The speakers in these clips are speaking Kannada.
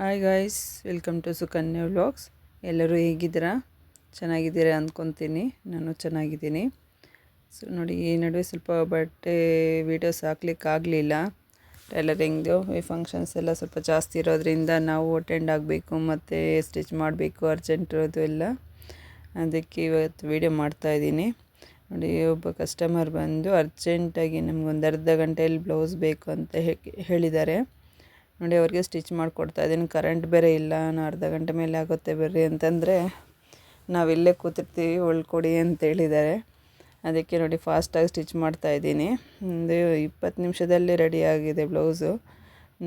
Hi guys welcome to Sukanya vlogs ಎಲ್ಲರೂ ಹೇಗಿದ್ದೀರಾ? ಚೆನ್ನಾಗಿದ್ದೀರಾ ಅಂದ್ಕೊತೀನಿ. ನಾನು ಚೆನ್ನಾಗಿದ್ದೀನಿ. ಸೊ ನೋಡಿ, ಈ ನಡುವೆ ಸ್ವಲ್ಪ ಬಟ್ಟೆ ವೀಡಿಯೋಸ್ ಹಾಕ್ಲಿಕ್ಕಾಗಲಿಲ್ಲ ಟೈಲರಿಂಗ್ದು ಈ ಫಂಕ್ಷನ್ಸ್ ಎಲ್ಲ ಸ್ವಲ್ಪ ಜಾಸ್ತಿ ಇರೋದ್ರಿಂದ ನಾವು ಅಟೆಂಡ್ ಆಗಬೇಕು, ಮತ್ತು ಸ್ಟಿಚ್ ಮಾಡಬೇಕು ಅರ್ಜೆಂಟ್ ಇರೋದು ಎಲ್ಲ. ಅದಕ್ಕೆ ಇವತ್ತು ವೀಡಿಯೋ ಮಾಡ್ತಾಯಿದ್ದೀನಿ ನೋಡಿ, ಒಬ್ಬ ಕಸ್ಟಮರ್ ಬಂದು ಅರ್ಜೆಂಟಾಗಿ ನಮಗೊಂದು ಅರ್ಧ ಗಂಟೆಯಲ್ಲಿ ಬ್ಲೌಸ್ ಬೇಕು ಅಂತ ಹೇಳಿದ್ದಾರೆ. ನೋಡಿ, ಅವ್ರಿಗೆ ಸ್ಟಿಚ್ ಮಾಡಿಕೊಡ್ತಾ ಇದ್ದೀನಿ. ಕರೆಂಟ್ ಬೇರೆ ಇಲ್ಲ ನಾನು ಅರ್ಧ ಗಂಟೆ ಮೇಲೆ ಆಗುತ್ತೆ ಬರ್ರಿ ಅಂತಂದರೆ ನಾವಿಲ್ಲೇ ಕೂತಿರ್ತೀವಿ ಹೊಳ್ಕೊಡಿ ಅಂತ ಹೇಳಿದ್ದಾರೆ. ಅದಕ್ಕೆ ನೋಡಿ ಫಾಸ್ಟಾಗಿ ಸ್ಟಿಚ್ ಮಾಡ್ತಾ ಇದ್ದೀನಿ. ಒಂದು ಇಪ್ಪತ್ತು ನಿಮಿಷದಲ್ಲಿ ರೆಡಿ ಆಗಿದೆ ಬ್ಲೌಸು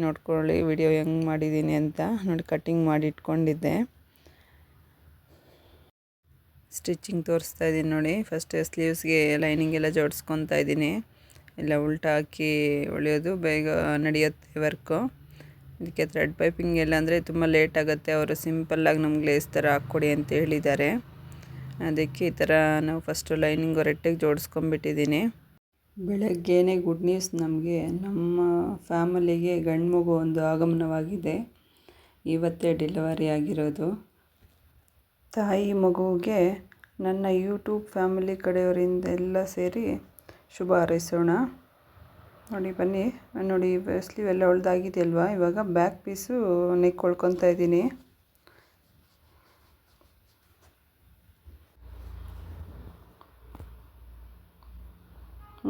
ನೋಡ್ಕೊಳ್ಳಿ ವಿಡಿಯೋ ಹೆಂಗೆ ಮಾಡಿದ್ದೀನಿ ಅಂತ. ನೋಡಿ ಕಟ್ಟಿಂಗ್ ಮಾಡಿ ಇಟ್ಕೊಂಡಿದ್ದೆ. ಸ್ಟಿಚಿಂಗ್ ತೋರಿಸ್ತಾ ಇದ್ದೀನಿ ನೋಡಿ. ಫಸ್ಟ್ ಸ್ಲೀವ್ಸ್ಗೆ ಲೈನಿಂಗ್ ಎಲ್ಲ ಜೋಡಿಸ್ಕೊತಾ ಇದ್ದೀನಿ. ಎಲ್ಲ ಉಲ್ಟಾ ಹಾಕಿ ಹೊಳೆಯೋದು ಬೇಗ ನಡೆಯುತ್ತೆ ವರ್ಕು ಇದಕ್ಕೆ ಥ್ರೆಡ್ ಪೈಪಿಂಗ್ ಎಲ್ಲ ಅಂದರೆ ತುಂಬ ಲೇಟ್ ಆಗುತ್ತೆ. ಅವರು ಸಿಂಪಲ್ಲಾಗಿ ನಮ್ಗೆ ಲೇಸ್ ಥರ ಹಾಕ್ಕೊಡಿ ಅಂತ ಹೇಳಿದ್ದಾರೆ. ಅದಕ್ಕೆ ಈ ಥರ ನಾವು ಫಸ್ಟು ಲೈನಿಂಗ್ ರೆಟ್ಟಿಗೆ ಜೋಡಿಸ್ಕೊಂಬಿಟ್ಟಿದ್ದೀನಿ ಬೆಳಗ್ಗೆನೇ ಗುಡ್ ನ್ಯೂಸ್ ನಮಗೆ. ನಮ್ಮ ಫ್ಯಾಮಿಲಿಗೆ ಗಂಡು ಮಗು ಒಂದು ಆಗಮನವಾಗಿದೆ. ಇವತ್ತೇ ಡೆಲಿವರಿ ಆಗಿರೋದು. ತಾಯಿ ಮಗುವಿಗೆ ನನ್ನ ಯೂಟ್ಯೂಬ್ ಫ್ಯಾಮಿಲಿ ಕಡೆಯವರಿಂದ ಎಲ್ಲ ಸೇರಿ ಶುಭ ಹಾರೈಸೋಣ. ನೋಡಿ, ಬನ್ನಿ. ನೋಡಿ ಸ್ಲೀವ್ ಎಲ್ಲ ಅಲ್ವಾ ಇವಾಗ ಬ್ಯಾಕ್ ಪೀಸು ನೆಕ್ ಹೊಳ್ಕೊತಾ ಇದ್ದೀನಿ.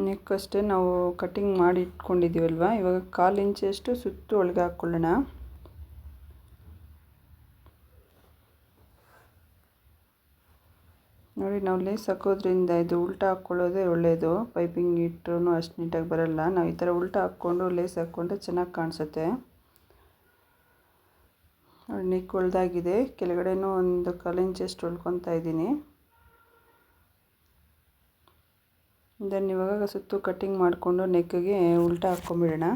ನೆಕ್ ಅಷ್ಟೇ ನಾವು ಕಟ್ಟಿಂಗ್ ಮಾಡಿ ಇಟ್ಕೊಂಡಿದ್ದೀವಲ್ವ? ಇವಾಗ ಕಾಲು ಇಂಚಷ್ಟು ಸುತ್ತು ಒಳಗೆ ಹಾಕ್ಕೊಳ್ಳೋಣ ನೋಡಿ ನಾವು ಲೇಸ್ ಹಾಕೋದ್ರಿಂದ ಇದು ಉಲ್ಟಾ ಹಾಕ್ಕೊಳ್ಳೋದೇ ಒಳ್ಳೆಯದು ಪೈಪಿಂಗ್ ಇಟ್ಟರು ಅಷ್ಟು ನೀಟಾಗಿ ಬರೋಲ್ಲ. ನಾವು ಈ ಥರ ಉಲ್ಟಾ ಹಾಕ್ಕೊಂಡು ಲೇಸ್ ಹಾಕ್ಕೊಂಡ್ರೆ ಚೆನ್ನಾಗಿ ಕಾಣಿಸುತ್ತೆ. ನೆಕ್ ಒಳ್ದಾಗಿದೆ. ಕೆಳಗಡೆನೂ ಒಂದು ಕಾಲು ಇಂಚಷ್ಟು ಹೊಳ್ಕೊತಾ ಇದ್ದೀನಿ. ದೆನ್ ಇವಾಗ ಸುತ್ತು ಕಟ್ಟಿಂಗ್ ಮಾಡಿಕೊಂಡು ನೆಕ್ಕಿಗೆ ಉಲ್ಟಾ ಹಾಕ್ಕೊಂಬಿಡೋಣ.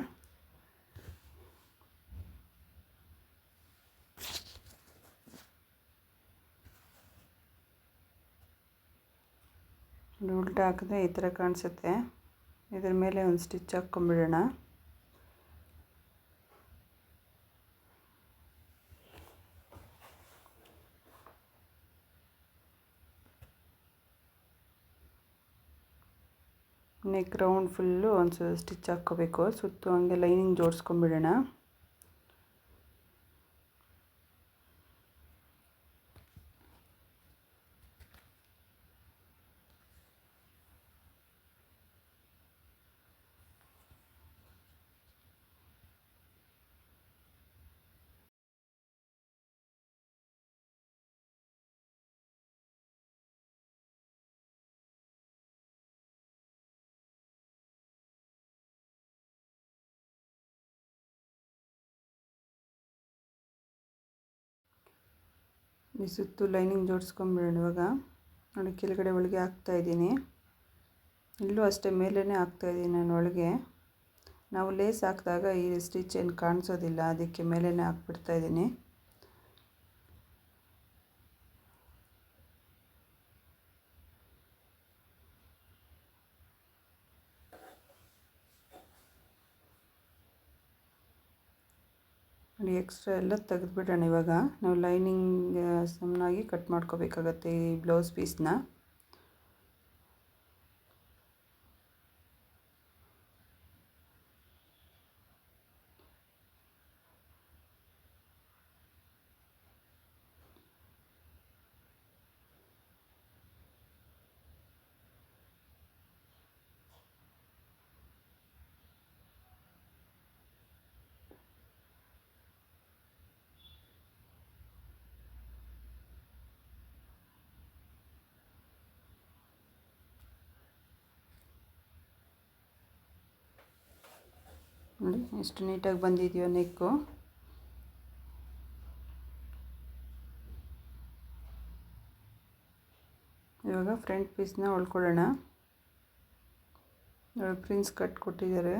ಉಲ್ಟಾ ಹಾಕಿದ್ರೆ ಈ ಥರ ಕಾಣಿಸುತ್ತೆ. ಇದ್ರ ಮೇಲೆ ಒಂದು ಸ್ಟಿಚ್ ಹಾಕ್ಕೊಂಬಿಡೋಣ. ನೆಕ್ ರೌಂಡ್ ಫುಲ್ಲು ಒಂದು ಸ್ಟಿಚ್ ಹಾಕ್ಕೋಬೇಕು. ಸುತ್ತು ಹಂಗೆ ಲೈನಿಂಗ್ ಜೋಡಿಸ್ಕೊಂಬಿಡೋಣ. ಈ ಸುತ್ತು ಲೈನಿಂಗ್ ಜೋಡಿಸ್ಕೊಂಬಿಡೋಣ ಇವಾಗ. ನೋಡಿ, ಕೆಳಗಡೆ ಒಳಗೆ ಹಾಕ್ತಾಯಿದ್ದೀನಿ ಇಲ್ಲೂ ಅಷ್ಟೇ ಮೇಲೇ ಹಾಕ್ತಾಯಿದ್ದೀನಿ ನಾನು ಒಳಗೆ. ನಾವು ಲೇಸ್ ಹಾಕಿದಾಗ ಈ ಸ್ಟಿಚ್ ಏನು ಕಾಣಿಸೋದಿಲ್ಲ, ಅದಕ್ಕೆ ಮೇಲೇ ಹಾಕ್ಬಿಡ್ತಾಯಿದ್ದೀನಿ ನೋಡಿ ಎಕ್ಸ್ಟ್ರಾ ಎಲ್ಲ ತೆಗೆದುಬಿಡೋಣ ಇವಾಗ. ನಾವು ಲೈನಿಂಗ್ ಸಮನಾಗಿ ಕಟ್ ಮಾಡ್ಕೋಬೇಕಾಗತ್ತೆ ಈ ಬ್ಲೌಸ್ ಪೀಸ್ನ. ನೋಡಿ ಎಷ್ಟು ನೀಟಾಗಿ ಬಂದಿದೆಯೋ ನೆಕ್ಕು. ಇವಾಗ ಫ್ರಂಟ್ ಪೀಸ್ನ ಹೊಳ್ಕೊಳ್ಳೋಣ ಪ್ರಿನ್ಸ್ ಕಟ್ ಕೊಟ್ಟಿದ್ದಾರೆ.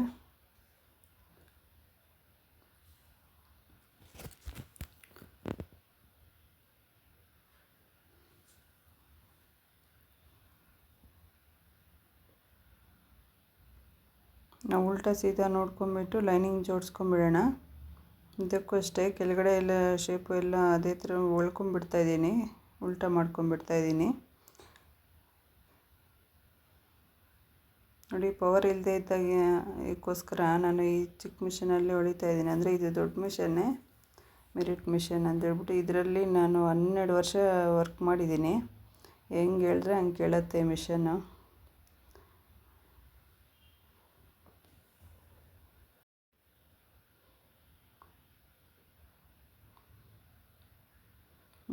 ನಾವು ಉಲ್ಟಾ ಸೀದಾ ನೋಡ್ಕೊಂಬಿಟ್ಟು ಲೈನಿಂಗ್ ಜೋಡಿಸ್ಕೊಂಬಿಡೋಣ. ಇದಕ್ಕೂ ಅಷ್ಟೇ ಕೆಳಗಡೆ ಎಲ್ಲ ಶೇಪು ಎಲ್ಲ ಅದೇ ಥರ ಹೊಳ್ಕೊಂಬಿಡ್ತಾ ಇದ್ದೀನಿ. ಉಲ್ಟಾ ಮಾಡ್ಕೊಂಬಿಡ್ತಾ ಇದ್ದೀನಿ. ನೋಡಿ ಪವರ್ ಇಲ್ಲದೆ ಇದ್ದಾಗ ಇದಕ್ಕೋಸ್ಕರ ನಾನು ಈ ಚಿಕ್ಕ ಮಿಷನಲ್ಲಿ ಹೊಳಿತಾ ಇದ್ದೀನಿ. ಅಂದರೆ ಇದು ದೊಡ್ಡ ಮಿಷನ್ನೇ ಮೆರಿಟ್ ಮಿಷನ್ ಅಂತ ಹೇಳ್ಬಿಟ್ಟು ಇದರಲ್ಲಿ ನಾನು ಹನ್ನೆರಡು ವರ್ಷ ವರ್ಕ್ ಮಾಡಿದ್ದೀನಿ. ಹೆಂಗೆ ಹೇಳಿದ್ರೆ ಹಂಗೆ ಕೇಳುತ್ತೆ ಮಿಷನ್ನು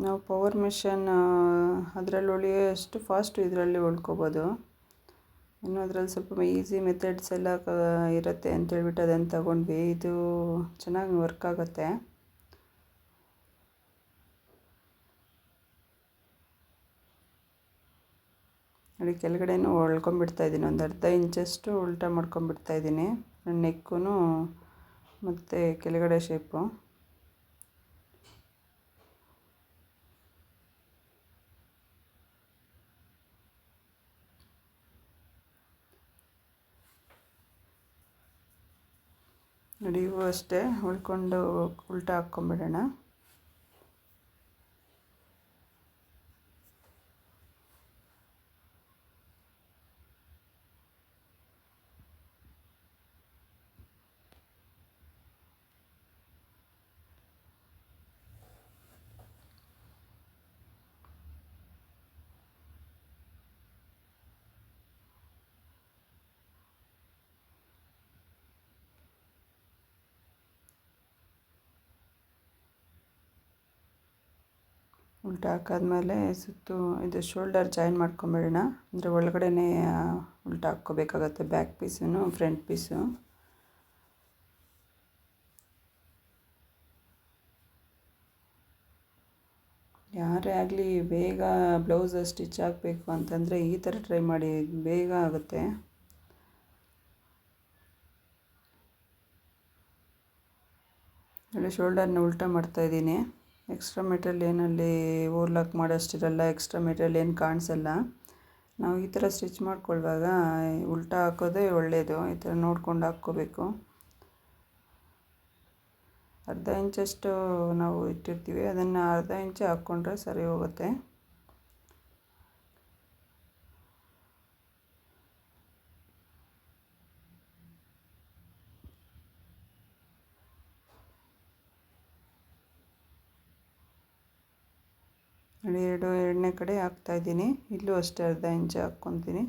ನಾವು ಪವರ್ ಮಿಷನ್ ಅದರಲ್ಲಿ ಹೊಳಿಯೋಷ್ಟು ಫಾಸ್ಟ್ ಇದರಲ್ಲಿ ಹೊಳ್ಕೊಬೋದು ಇನ್ನು ಅದರಲ್ಲಿ ಸ್ವಲ್ಪ ಈಸಿ ಮೆಥಡ್ಸ್ ಎಲ್ಲ ಕ, ಇರುತ್ತೆ ಅಂತೇಳ್ಬಿಟ್ಟು ಅದನ್ನು ತಗೊಂಡ್ವಿ. ಇದು ಚೆನ್ನಾಗಿ ವರ್ಕ್ ಆಗುತ್ತೆ. ನೋಡಿ, ಕೆಳಗಡೆನೂ ಹೊಳ್ಕೊಂಬಿಡ್ತಾ ಇದ್ದೀನಿ. ಒಂದು ಅರ್ಧ ಇಂಚಷ್ಟು ಉಲ್ಟಾ ಮಾಡ್ಕೊಂಬಿಡ್ತಾ ಇದ್ದೀನಿ. ನೆಕ್ಕೂ ಮತ್ತು ಕೆಳಗಡೆ ಶೇಪು ನೋಡಿ ಇವು ಅಷ್ಟೇ ಉಳ್ಕೊಂಡು ಉಲ್ಟಾ ಹಾಕ್ಕೊಂಬಿಡೋಣ. ಉಲ್ಟಾ ಹಾಕಾದ್ಮೇಲೆ ಸುತ್ತು ಇದು ಶೋಲ್ಡರ್ ಜಾಯಿನ್ ಮಾಡ್ಕೊಂಬಿಡೋಣ. ಅಂದರೆ ಒಳಗಡೆನೇ ಉಲ್ಟಾ ಹಾಕ್ಕೋಬೇಕಾಗತ್ತೆ. ಬ್ಯಾಕ್ ಪೀಸು ಫ್ರಂಟ್ ಪೀಸು ಯಾರೇ ಆಗಲಿ ಬೇಗ ಬ್ಲೌಸ್ ಸ್ಟಿಚ್ ಆಗಬೇಕು ಅಂತಂದರೆ ಈ ಥರ ಟ್ರೈ ಮಾಡಿ, ಬೇಗ ಆಗುತ್ತೆ. ಶೋಲ್ಡರ್ನ ಉಲ್ಟಾ ಮಾಡ್ತಾಯಿದ್ದೀನಿ ಎಕ್ಸ್ಟ್ರಾ ಮೆಟೀರಿಯಲ್ ಏನಲ್ಲಿ ಓರ್ಲಾಕ್ ಮಾಡೋಷ್ಟಿರಲ್ಲ ಎಕ್ಸ್ಟ್ರಾ ಮೆಟೀರಿಯಲ್ ಏನು ಕಾಣಿಸಲ್ಲ. ನಾವು ಈ ಥರ ಸ್ಟಿಚ್ ಮಾಡ್ಕೊಳ್ಳುವಾಗ ಉಲ್ಟಾ ಹಾಕೋದೇ ಒಳ್ಳೆಯದು ಈ ಥರ ನೋಡ್ಕೊಂಡು ಹಾಕ್ಕೋಬೇಕು. ಅರ್ಧ ಇಂಚಷ್ಟು ನಾವು ಇಟ್ಟಿರ್ತೀವಿ. ಅದನ್ನು ಅರ್ಧ ಇಂಚು ಹಾಕ್ಕೊಂಡ್ರೆ ಸರಿ ಹೋಗುತ್ತೆ ನೋಡಿ ಎರಡು ಎರಡನೇ ಕಡೆ ಹಾಕ್ತಾಯಿದ್ದೀನಿ ಇಲ್ಲೂ ಅಷ್ಟೇ ಅರ್ಧ ಇಂಚು ಹಾಕ್ಕೊತೀನಿ.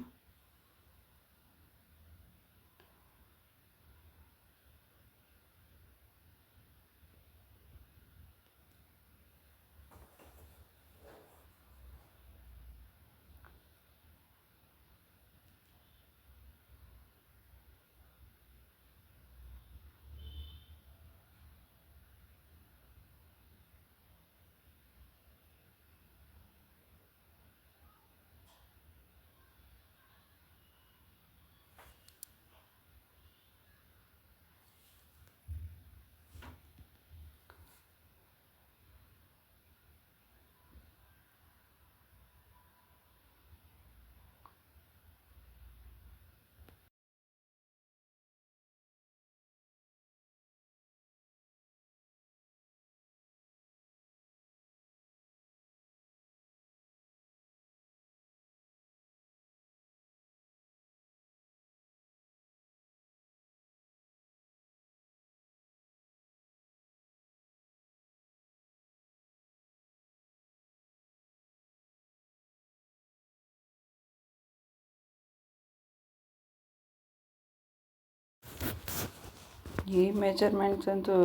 ಈ ಮೆಜರ್ಮೆಂಟ್ಸ್ ಅಂತೂ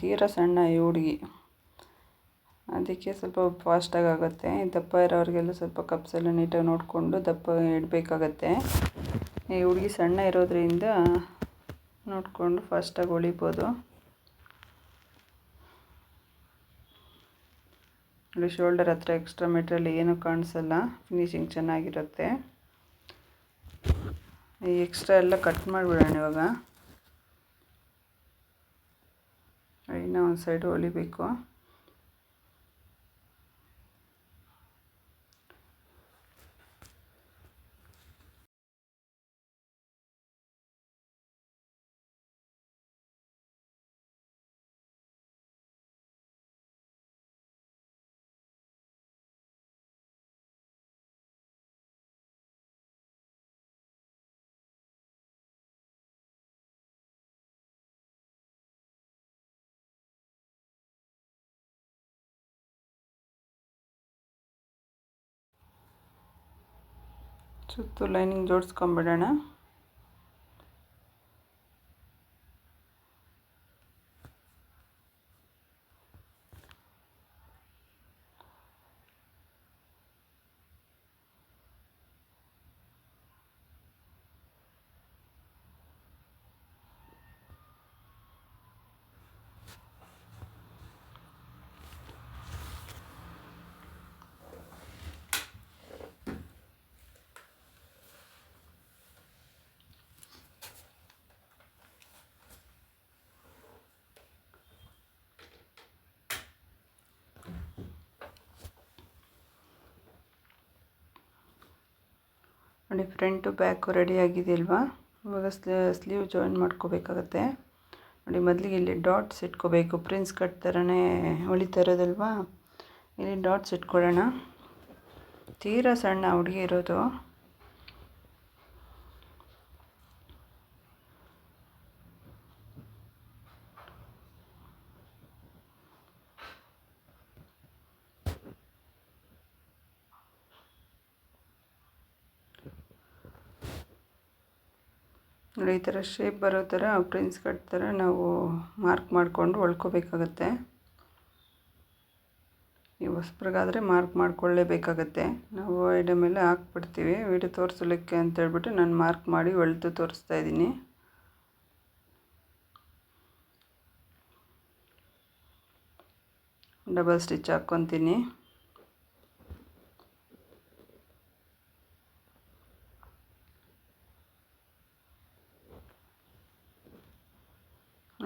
ತೀರಾ ಸಣ್ಣ ಈ ಹುಡುಗಿ. ಅದಕ್ಕೆ ಸ್ವಲ್ಪ ಫಾಸ್ಟಾಗಿ ಆಗುತ್ತೆ. ದಪ್ಪ ಇರೋರಿಗೆಲ್ಲ ಸ್ವಲ್ಪ ಕಪ್ಸೆಲ್ಲ ನೀಟಾಗಿ ನೋಡಿಕೊಂಡು ದಪ್ಪ ಇಡಬೇಕಾಗತ್ತೆ. ಈ ಹುಡುಗಿ ಸಣ್ಣ ಇರೋದ್ರಿಂದ ನೋಡಿಕೊಂಡು ಫಾಸ್ಟಾಗಿ ಹೊಳಿಬೋದು. ಇಲ್ಲಿ ಶೋಲ್ಡರ್ ಹತ್ರ ಎಕ್ಸ್ಟ್ರಾ ಮೆಟೀರಿಯಲ್ ಏನೂ ಕಾಣಿಸಲ್ಲ. ಫಿನಿಶಿಂಗ್ ಚೆನ್ನಾಗಿರುತ್ತೆ. ಈ ಎಕ್ಸ್ಟ್ರಾ ಎಲ್ಲ ಕಟ್ ಮಾಡಿಬಿಡೋಣ ಇವಾಗ. ಇನ್ನೂ ಒಂದು ಸೈಡ್ ಹೊಲಿಬೇಕು. ಸುತ್ತು ಲೈನಿಂಗ್ ಜೋಡಿಸ್ಕೊಂಬಿಡೋಣ. ನೋಡಿ ಫ್ರಂಟು ಬ್ಯಾಕು ರೆಡಿ ಆಗಿದೆಯಲ್ವಾ? ಇವಾಗ ಸ್ಲೀವ್ ಜಾಯಿನ್ ಮಾಡ್ಕೋಬೇಕಾಗತ್ತೆ. ನೋಡಿ, ಮೊದಲಿಗೆ ಇಲ್ಲಿ ಡಾಟ್ಸ್ ಇಟ್ಕೋಬೇಕು. ಪ್ರಿನ್ಸ್ ಕಟ್ ಥರನೇ ಹೊಳಿತಾ ಇರೋದಲ್ವಾ? ಇಲ್ಲಿ ಡಾಟ್ಸ್ ಇಟ್ಕೊಳ್ಳೋಣ. ತೀರಾ ಸಣ್ಣ ಹುಡುಗಿ ಇರೋದು. ನೋಡಿ ಈ ಥರ ಶೇಪ್ ಬರೋ ಥರ ಪ್ರಿನ್ಸ್ ಕಟ್ ಥರ ನಾವು ಮಾರ್ಕ್ ಮಾಡಿಕೊಂಡು ಹೊಳ್ಕೊಬೇಕಾಗತ್ತೆ. ಈ ಹೊಸ್ಬ್ರಿಗಾದರೆ ಮಾರ್ಕ್ ಮಾಡಿಕೊಳ್ಳೇಬೇಕಾಗತ್ತೆ. ನಾವು ಐಡ ಮೇಲೆ ಹಾಕ್ಬಿಡ್ತೀವಿ. ವಿಡಿಯೋ ತೋರಿಸಲಿಕ್ಕೆ ಅಂತೇಳ್ಬಿಟ್ಟು ನಾನು ಮಾರ್ಕ್ ಮಾಡಿ ಹೊಳೆದು ತೋರಿಸ್ತಾ ಇದ್ದೀನಿ. ಡಬಲ್ ಸ್ಟಿಚ್ ಹಾಕ್ಕೊತೀನಿ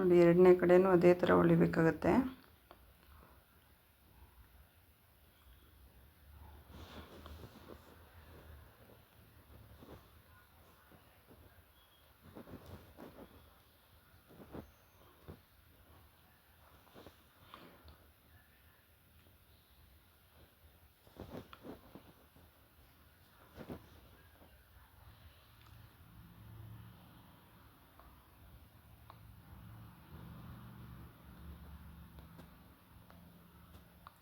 ನೋಡಿ ಎರಡನೇ ಕಡೆಯೂ ಅದೇ ಥರ ಹೊಲಿಬೇಕಾಗತ್ತೆ.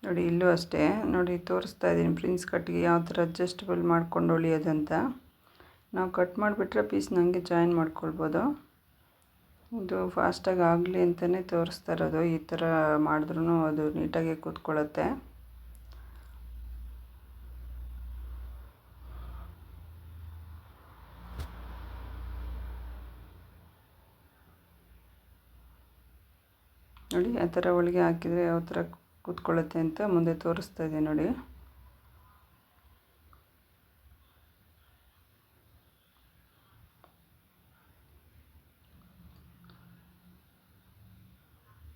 ನೋಡಿ, ಇಲ್ಲೂ ಅಷ್ಟೇ. ನೋಡಿ, ತೋರಿಸ್ತಾ ಇದ್ದೀನಿ ಪ್ರಿನ್ಸ್ ಕಟ್ಗೆ ಯಾವ ಥರ ಅಡ್ಜಸ್ಟಬಲ್ ಮಾಡ್ಕೊಂಡು ಉಳಿಯೋದಂತ ನಾವು ಕಟ್ ಮಾಡಿಬಿಟ್ರೆ ಪೀಸ್ ನನಗೆ ಜಾಯಿನ್ ಮಾಡ್ಕೊಳ್ಬೋದು. ಇದು ಫಾಸ್ಟಾಗಿ ಆಗಲಿ ಅಂತಲೇ ತೋರಿಸ್ತಾ ಇರೋದು. ಈ ಥರ ಮಾಡಿದ್ರೂ ಅದು ನೀಟಾಗಿ ಕೂತ್ಕೊಳ್ಳುತ್ತೆ. ನೋಡಿ, ಆ ಥರ ಒಳಗೆ ಹಾಕಿದರೆ ಯಾವ ಥರ ಕೂತ್ಕೊಳ್ಳುತ್ತೆ ಅಂತ ಮುಂದೆ ತೋರಿಸ್ತಾ ಇದೆ ನೋಡಿ.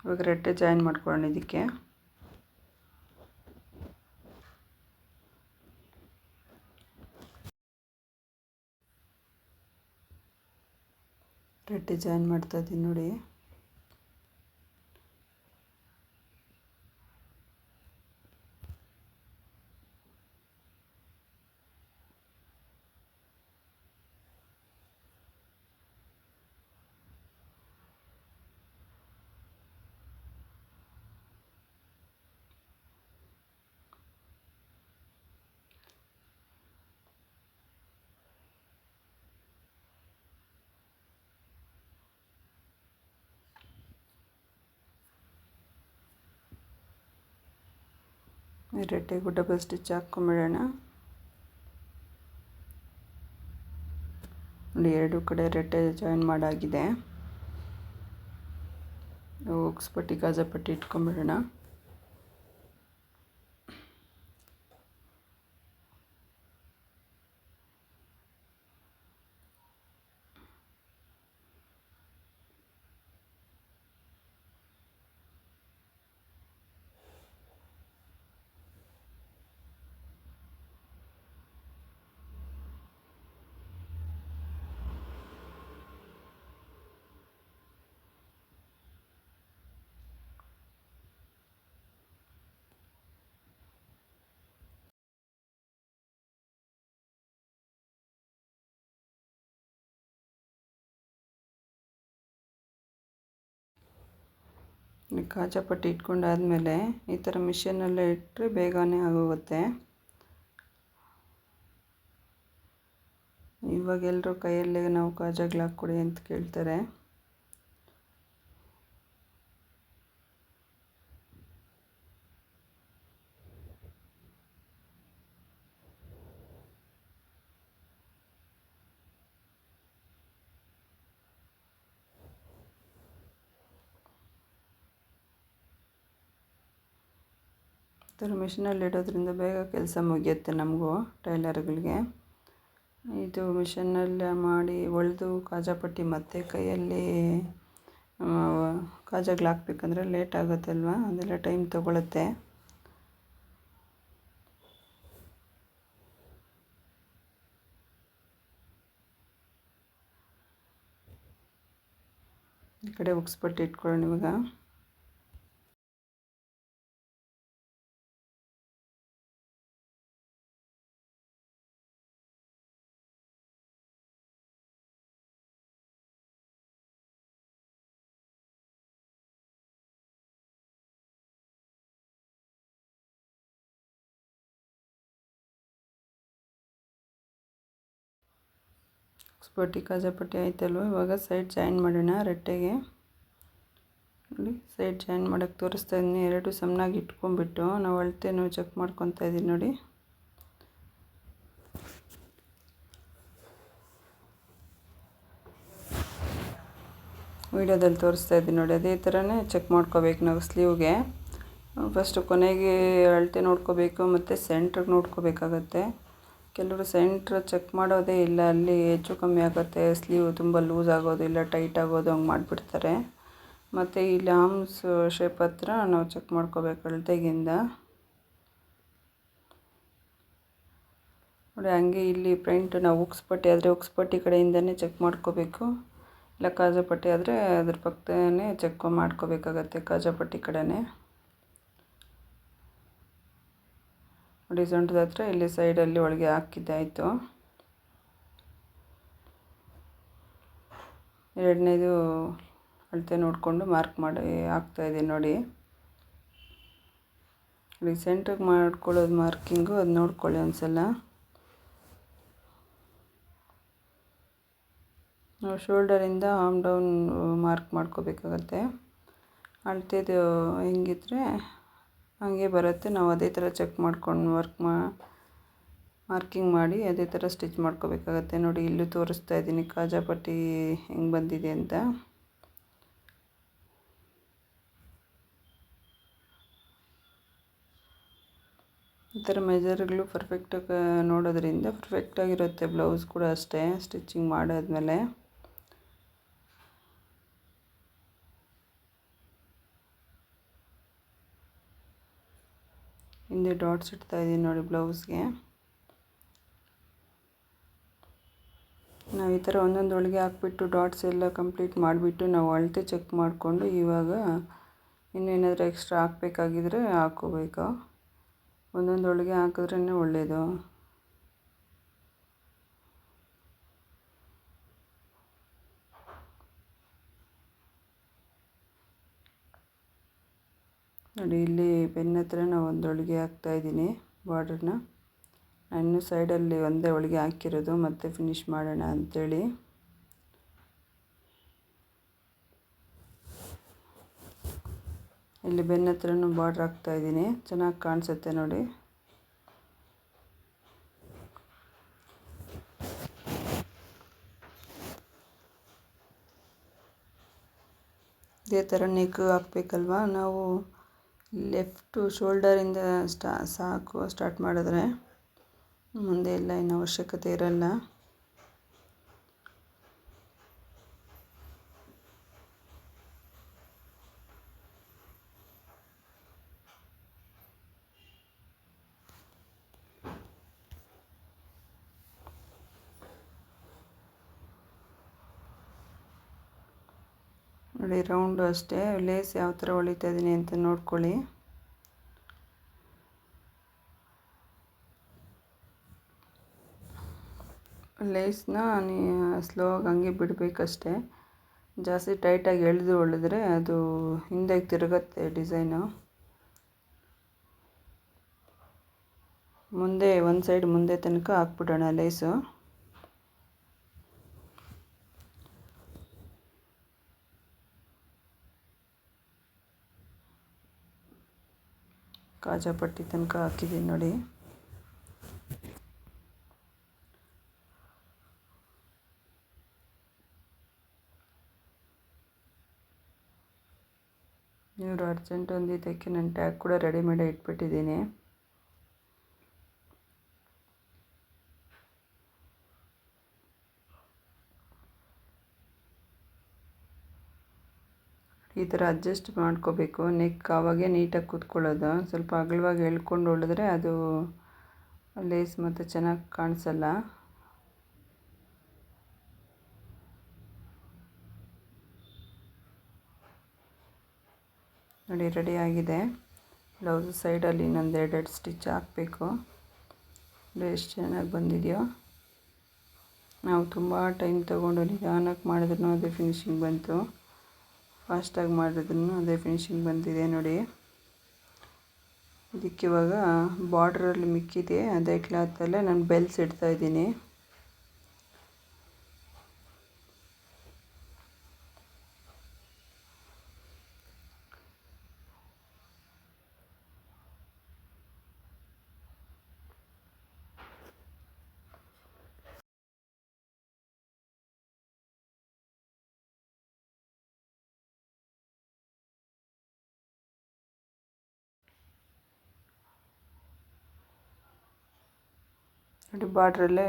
ಇವಾಗ ರೆಟ್ಟೆ ಜಾಯಿನ್ ಮಾಡ್ಕೊಳ್ಳೋಣ ಇದಕ್ಕೆ. ರೆಟ್ಟೆ ಜಾಯಿನ್ ಮಾಡ್ತಾ ಇದ್ದೀನಿ ನೋಡಿ. ರೆಟ್ಟೆಗೂ ಡಬಲ್ ಸ್ಟಿಚ್ ಹಾಕ್ಕೊಂಬಿಡೋಣ ನೋಡಿ ಎರಡು ಕಡೆ ರೆಟ್ಟೆ ಜಾಯಿನ್ ಮಾಡಾಗಿದೆ. ಹೋಗ್ಸ್ಪಟ್ಟಿ ಗಾಜಪಟ್ಟಿ ಇಟ್ಕೊಂಬಿಡೋಣ. ಕಾಜಾ ಪಟ್ಟಿ ಇಟ್ಕೊಂಡಾದಮೇಲೆ ಈ ಥರ ಮಿಷಿನಲ್ಲೇ ಇಟ್ಟರೆ ಬೇಗನೆ ಆಗೋಗುತ್ತೆ. ಇವಾಗೆಲ್ಲರೂ ಕೈಯಲ್ಲೇ ನಾವು ಕಾಜಾಗಳು ಹಾಕ್ಕೊಡಿ ಅಂತ ಕೇಳ್ತಾರೆ. ಈ ಥರ ಮಿಷಿನಲ್ಲಿ ಇಡೋದ್ರಿಂದ ಬೇಗ ಕೆಲಸ ಮುಗಿಯುತ್ತೆ ನಮಗೂ ಟೈಲರ್ಗಳಿಗೆ. ಇದು ಮಿಷನ್ನಲ್ಲಿ ಮಾಡಿ ಹೊಲ್ದು ಕಾಜಾಪಟ್ಟಿ ಮತ್ತೆ ಕೈಯಲ್ಲಿ ಕಾಜಗಳು ಹಾಕ್ಬೇಕಂದ್ರೆ ಲೇಟ್ ಆಗುತ್ತಲ್ವ? ಅದೆಲ್ಲ ಟೈಮ್ ತೊಗೊಳುತ್ತೆ. ಈ ಕಡೆ ಉಕ್ಸ್ಪಟ್ಟಿ ಇಟ್ಕೊಳ್ಳೋಣ ಇವಾಗ. ಪಟ್ಟಿ ಕಾಜಾಪಟ್ಟಿ ಆಯ್ತಲ್ವ? ಇವಾಗ ಸೈಡ್ ಜಾಯಿನ್ ಮಾಡೋಣ ರಟ್ಟೆಗೆ. ನೋಡಿ, ಸೈಡ್ ಜಾಯಿನ್ ಮಾಡೋಕ್ಕೆ ತೋರಿಸ್ತಾ ಇದ್ದೀನಿ. ಎರಡು ಸಮನಾಗಿ ಇಟ್ಕೊಂಡ್ಬಿಟ್ಟು ನಾವು ಅಳತೆನೂ ಚೆಕ್ ಮಾಡ್ಕೊತಾ ಇದ್ದೀನಿ ನೋಡಿ. ವೀಡಿಯೋದಲ್ಲಿ ತೋರಿಸ್ತಾ ಇದ್ದೀನಿ ನೋಡಿ. ಅದೇ ಥರನೇ ಚೆಕ್ ಮಾಡ್ಕೋಬೇಕು ನಾವು ಸ್ಲೀವ್ಗೆ. ಫಸ್ಟು ಕೊನೆಗೆ ಅಳತೆ ನೋಡ್ಕೋಬೇಕು, ಮತ್ತು ಸೆಂಟ್ರಿಗೆ ನೋಡ್ಕೋಬೇಕಾಗತ್ತೆ. ಕೆಲವರು ಸೆಂಟ್ರ್ ಚೆಕ್ ಮಾಡೋದೇ ಇಲ್ಲ, ಅಲ್ಲಿ ಹೆಚ್ಚು ಕಮ್ಮಿ ಆಗುತ್ತೆ. ಸ್ಲೀವ್ ತುಂಬ ಲೂಸ್ ಆಗೋದು ಇಲ್ಲ, ಟೈಟ್ ಆಗೋದು, ಹಂಗೆ ಮಾಡಿಬಿಡ್ತಾರೆ. ಮತ್ತು ಇಲ್ಲಿ ಆರ್ಮ್ಸ್ ಶೇಪ್ ಹತ್ರ ನಾವು ಚೆಕ್ ಮಾಡ್ಕೋಬೇಕು ಅಳತೆಗಿಂದ. ನೋಡಿ, ಹಂಗೆ ಇಲ್ಲಿ ಪ್ರಿಂಟ್ ನಾವು ಉಕ್ಸ್ಪಟ್ಟಿ ಆದರೆ ಉಕ್ಸ್ಪಟ್ಟಿ ಕಡೆಯಿಂದನೇ ಚೆಕ್ ಮಾಡ್ಕೋಬೇಕು. ಇಲ್ಲ ಕಾಜಾಪಟ್ಟಿ ಆದರೆ ಅದ್ರ ಪಕ್ಕದನೇ ಚೆಕ್ ಮಾಡ್ಕೋಬೇಕಾಗತ್ತೆ ಕಾಜಾಪಟ್ಟಿ ಕಡೆನೇ. ನೋಡಿ ಸೊಂಟದ ಹತ್ರ ಇಲ್ಲಿ ಸೈಡಲ್ಲಿ ಒಳಗೆ ಹಾಕಿದ್ದಾಯಿತು ಎರಡನೇದು ಅಳತೆ ನೋಡಿಕೊಂಡು ಮಾರ್ಕ್ ಮಾಡಿ ಹಾಕ್ತಾಯಿದ್ದೀನಿ ನೋಡಿ. ಸೆಂಟ್ರಿಗೆ ಮಾಡ್ಕೊಳ್ಳೋದು ಮಾರ್ಕಿಂಗು ಅದು ನೋಡ್ಕೊಳ್ಳಿ ಒಂದ್ಸಲ. ನಾವು ಶೋಲ್ಡರಿಂದ ಆಮ್ ಡೌನ್ ಮಾರ್ಕ್ ಮಾಡ್ಕೋಬೇಕಾಗತ್ತೆ. ಅಳತೆದು ಹೆಂಗಿದ್ರೆ ಹಾಗೆ ಬರುತ್ತೆ. ನಾವು ಅದೇ ಥರ ಚೆಕ್ ಮಾಡ್ಕೊಂಡು ವರ್ಕ್ ಮಾ, ಮಾರ್ಕಿಂಗ್ ಮಾಡಿ ಅದೇ ಥರ ಸ್ಟಿಚ್ ಮಾಡ್ಕೋಬೇಕಾಗತ್ತೆ. ನೋಡಿ, ಇಲ್ಲೂ ತೋರಿಸ್ತಾ ಇದ್ದೀನಿ. ಕಾಜಾಪಟ್ಟಿ ಹೆಂಗೆ ಬಂದಿದೆ ಅಂತ. ಈ ಥರ ಮೆಜರ್ಗಳು ಪರ್ಫೆಕ್ಟಾಗಿ ನೋಡೋದ್ರಿಂದ ಪರ್ಫೆಕ್ಟಾಗಿರುತ್ತೆ ಬ್ಲೌಸ್ ಕೂಡ ಅಷ್ಟೇ, ಸ್ಟಿಚಿಂಗ್ ಮಾಡಾದ್ಮೇಲೆ. ಹಿಂದೆ ಡಾಟ್ಸ್ ಇಡ್ತಾ ಇದ್ದೀನಿ ನೋಡಿ ಬ್ಲೌಸ್ಗೆ. ನಾವು ಈ ಥರ ಒಂದೊಂದು ಒಳಗೆ ಹಾಕ್ಬಿಟ್ಟು ಡಾಟ್ಸ್ ಎಲ್ಲ ಕಂಪ್ಲೀಟ್ ಮಾಡಿಬಿಟ್ಟು ನಾವು ಅಳತೆ ಚೆಕ್ ಮಾಡಿಕೊಂಡು ಇವಾಗ ಇನ್ನೇನಾದರೂ ಎಕ್ಸ್ಟ್ರಾ ಹಾಕಬೇಕಾಗಿದ್ರೆ ಹಾಕ್ಕೋಬೇಕು ಒಂದೊಂದು ಒಳಗೆ ಹಾಕಿದ್ರೇ ಒಳ್ಳೆಯದು ನೋಡಿ, ಇಲ್ಲಿ ಬೆನ್ನ ಹತ್ರ ನಾವು ಒಂದು ಹೊಲಿಗೆ ಹಾಕ್ತಾಯಿದ್ದೀನಿ ಬಾರ್ಡ್ರನ್ನ ನಾನು ಸೈಡಲ್ಲಿ ಒಂದೇ ಹೊಲಿಗೆ ಹಾಕಿರೋದು, ಮತ್ತೆ ಫಿನಿಶ್ ಮಾಡೋಣ ಅಂಥೇಳಿ ಇಲ್ಲಿ ಬೆನ್ನ ಹತ್ರನೂ ಬಾರ್ಡ್ರ್ ಹಾಕ್ತಾಯಿದ್ದೀನಿ ಚೆನ್ನಾಗಿ ಕಾಣಿಸುತ್ತೆ ನೋಡಿ. ಇದೇ ಥರ ನೆಕ್ ಹಾಕ್ಬೇಕಲ್ವಾ? ನಾವು ಲೆಫ್ಟು ಶೋಲ್ಡರಿಂದ ಸ್ಟಾ ಸಾಕು ಸ್ಟಾರ್ಟ್ ಮಾಡಿದ್ರೆ ಮುಂದೆ ಎಲ್ಲ ಏನು ಅವಶ್ಯಕತೆ ಇರಲ್ಲ. ನೋಡಿ ರೌಂಡು ಅಷ್ಟೇ. ಲೇಸ್ ಯಾವ ಥರ ಹೊಳಿತಾ ಇದ್ದೀನಿ ಅಂತ ನೋಡ್ಕೊಳ್ಳಿ. ಲೇಸ್ನ ನೀ ಸ್ಲೋವಾಗಿ ಹಂಗೆ ಬಿಡಬೇಕಷ್ಟೆ. ಜಾಸ್ತಿ ಟೈಟಾಗಿ ಎಳೆದು ಹೊಳೆದ್ರೆ ಅದು ಹಿಂದೆ ತಿರುಗತ್ತೆ ಡಿಸೈನು ಮುಂದೆ, ಒಂದು ಸೈಡ್ ಮುಂದೆ ತನಕ ಹಾಕ್ಬಿಡೋಣ ಲೇಸು ಕಾಜಾ ಪಟ್ಟಿ ತನಕ ಹಾಕಿದ್ದೀನಿ ನೋಡಿ. ಇವರು ಅರ್ಜೆಂಟ್ ಒಂದಿದ್ದಕ್ಕೆ ನಾನು ಟ್ಯಾಗ್ ಕೂಡ ರೆಡಿಮೇಡೇ ಇಟ್ಬಿಟ್ಟಿದ್ದೀನಿ. ಈ ಥರ ಅಡ್ಜಸ್ಟ್ ಮಾಡ್ಕೋಬೇಕು. ನೆಕ್ ಆವಾಗೇ ನೀಟಾಗಿ ಕೂತ್ಕೊಳ್ಳೋದು. ಸ್ವಲ್ಪ ಅಗಲವಾಗಿ ಎಳ್ಕೊಂಡು ಹೊಲಿದ್ರೆ ಅದು ಲೇಸ್ ಮತ್ತು ಚೆನ್ನಾಗಿ ಕಾಣಿಸಲ್ಲ. ನೋಡಿ ರೆಡಿ ಆಗಿದೆ. ಬ್ಲೌಸ್ ಸೈಡಲ್ಲಿ ಇನ್ನೊಂದು ಎರಡೆರಡು ಸ್ಟಿಚ್ ಹಾಕಬೇಕು. ಎಷ್ಟು ಚೆನ್ನಾಗಿ ಬಂದಿದೆಯೋ? ನಾವು ತುಂಬ ಟೈಮ್ ತೊಗೊಂಡು ನಿಧಾನಕ್ಕೆ ಮಾಡಿದ್ರು, ಅದೇ ಫಿನಿಶಿಂಗ್ ಬಂತು. ಫಾಸ್ಟಾಗಿ ಮಾಡಿದ್ರು ಅದೇ ಫಿನಿಶಿಂಗ್ ಬಂದಿದೆ ನೋಡಿ. ಇದಕ್ಕೆ ಇವಾಗ ಬಾರ್ಡ್ರಲ್ಲಿ ಮಿಕ್ಕಿದೆ, ಅದೇ ಕ್ಲಾತಲ್ಲೇ ನಾನು ಬೆಲ್ಸ್ ಇಡ್ತಾಯಿದ್ದೀನಿ ನೋಡಿ ಬಾರ್ಡ್ರಲ್ಲೇ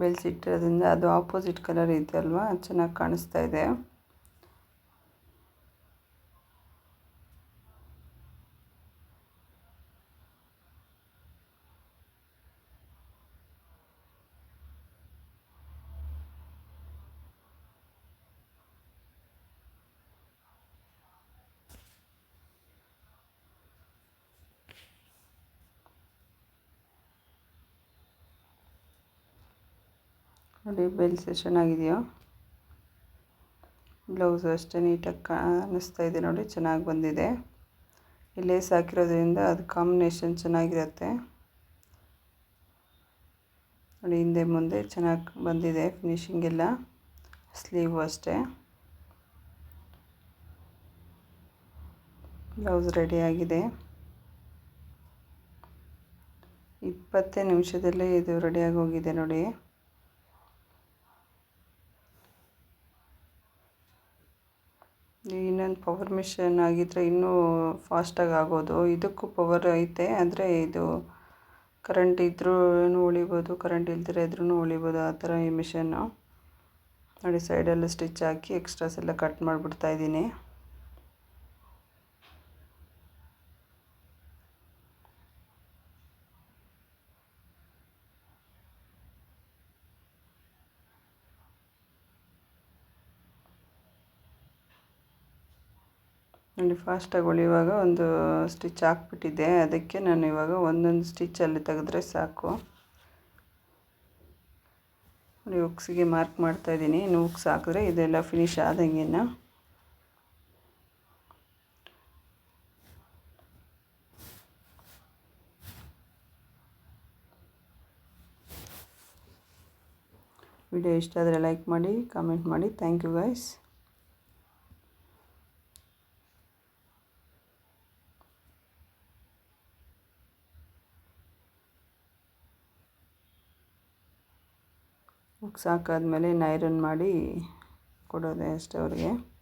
ಬೆಳೆಸಿಟ್ಟಿರೋದ್ರಿಂದ ಅದು ಆಪೋಸಿಟ್ ಕಲರ್ ಇದೆ ಅಲ್ವಾ ಚೆನ್ನಾಗಿ ಕಾಣಿಸ್ತಾ ಇದೆ. ನೋಡಿ ಬೆಲ್ಸ್ ಚೆನ್ನಾಗಿದೆಯೋ ಬ್ಲೌಸು ಅಷ್ಟೇ ನೀಟಾಗಿ ಕಾಣಿಸ್ತಾ ಇದೆ ನೋಡಿ, ಚೆನ್ನಾಗಿ ಬಂದಿದೆ. ಈ ಸಾಕಿರೋದ್ರಿಂದ ಅದು ಕಾಂಬಿನೇಷನ್ ಚೆನ್ನಾಗಿರುತ್ತೆ. ನೋಡಿ, ಹಿಂದೆ ಮುಂದೆ ಚೆನ್ನಾಗಿ ಬಂದಿದೆ ಫಿನಿಶಿಂಗ್ ಎಲ್ಲ. ಸ್ಲೀವು ಅಷ್ಟೇ. ಬ್ಲೌಸ್ ರೆಡಿಯಾಗಿದೆ ಇಪ್ಪತ್ತೇ ನಿಮಿಷದಲ್ಲೇ ಇದು ರೆಡಿಯಾಗಿ ಹೋಗಿದೆ ನೋಡಿ. ಇನ್ನೊಂದು ಪವರ್ ಮಿಷನ್ ಆಗಿದ್ದರೆ ಇನ್ನೂ ಫಾಸ್ಟಾಗಿ ಆಗೋದು. ಇದಕ್ಕೂ ಪವರ್ ಐತೆ, ಆದರೆ ಇದು ಕರೆಂಟ್ ಇದ್ರೂ ಉಳಿಬೋದು ಕರೆಂಟ್ ಇಲ್ದಿರ ಇದ್ರೂ ಉಳಿಬೋದು. ಆ ಥರ ಈ ಮಿಷನ್ನು ನೋಡಿ ಸೈಡೆಲ್ಲ ಸ್ಟಿಚ್ ಹಾಕಿ ಎಕ್ಸ್ಟ್ರಾಸ್ ಎಲ್ಲ ಕಟ್ ಮಾಡಿಬಿಡ್ತಾ ಇದ್ದೀನಿ. ನೋಡಿ ಫಾಸ್ಟಾಗಿ ಹೊಲಿಯುವಾಗ ಒಂದು ಸ್ಟಿಚ್ ಹಾಕ್ಬಿಟ್ಟಿದ್ದೆ. ಅದಕ್ಕೆ ನಾನು ಇವಾಗ ಒಂದೊಂದು ಸ್ಟಿಚ್ಚಲ್ಲಿ ತೆಗೆದ್ರೆ ಸಾಕು. ನೋಡಿ, ಉಕ್ಸಿಗೆ ಮಾರ್ಕ್ ಮಾಡ್ತಾಯಿದ್ದೀನಿ ಇನ್ನು ಉಕ್ಸ್ ಹಾಕಿದ್ರೆ ಇದೆಲ್ಲ ಫಿನಿಶ್ ಆದಂಗೆನ? ವಿಡಿಯೋ ಇಷ್ಟ ಆದರೆ ಲೈಕ್ ಮಾಡಿ ಕಾಮೆಂಟ್ ಮಾಡಿ. ಥ್ಯಾಂಕ್ ಯು ಗೈಸ್ ಸಾಕಾದ್ಮೇಲೆ ನೈರನ್ ಮಾಡಿ ಕೊಡೋದೇ ಅಷ್ಟೆ ಅವ್ರಿಗೆ.